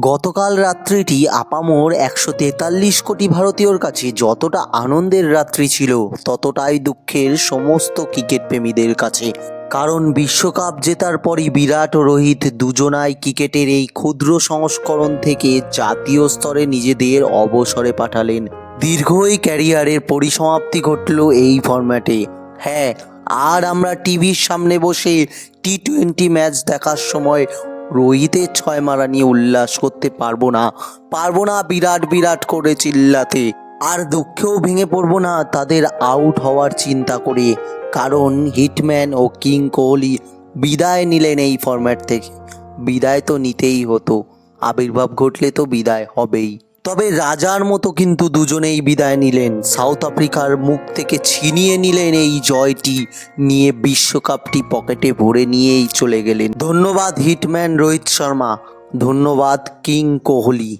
গতকাল রাত্রিটি আপামোর একশো তেতাল্লিশ কোটি ভারতীয়র কাছে যতটা আনন্দের রাত্রি ছিল, ততটাই দুঃখের সমস্ত ক্রিকেট প্রেমীদের কাছে। কারণ বিশ্বকাপ জেতার পরই বিরাট ও রোহিত দুজনাই ক্রিকেটের এই ক্ষুদ্র সংস্করণ থেকে জাতীয় স্তরে নিজেদের অবসরে পাঠালেন। দীর্ঘ এই ক্যারিয়ারের পরিসমাপ্তি ঘটল এই ফরম্যাটে। হ্যাঁ আর আমরা টিভির সামনে বসে টি টোয়েন্টি ম্যাচ দেখার সময় রোহিতের ছয় মারা নিয়ে উল্লাস করতে পারব না। পারব না বিরাট বিরাট করে চিল্লাতে। আর দুঃখেও ভেঙে পড়ব না তাদের আউট হওয়ার চিন্তা করে। কারণ হিটম্যান ও কিং কোহলি বিদায় নিলেন এই ফরম্যাট থেকে। বিদায় তো নিতেই হতো। আবির্ভাব ঘটলে তো বিদায় হবেই। তবে রাজার মতো কিন্তু দুজনেই বিদায় নিলেন। সাউথ আফ্রিকার মুখ থেকে ছিনিয়ে নিলেন এই জয়টি, নিয়ে বিশ্বকাপটি পকেটে ভরে নিয়েই চলে গেলেন। ধন্যবাদ হিটম্যান রোহিত শর্মা, ধন্যবাদ কিং কোহলি।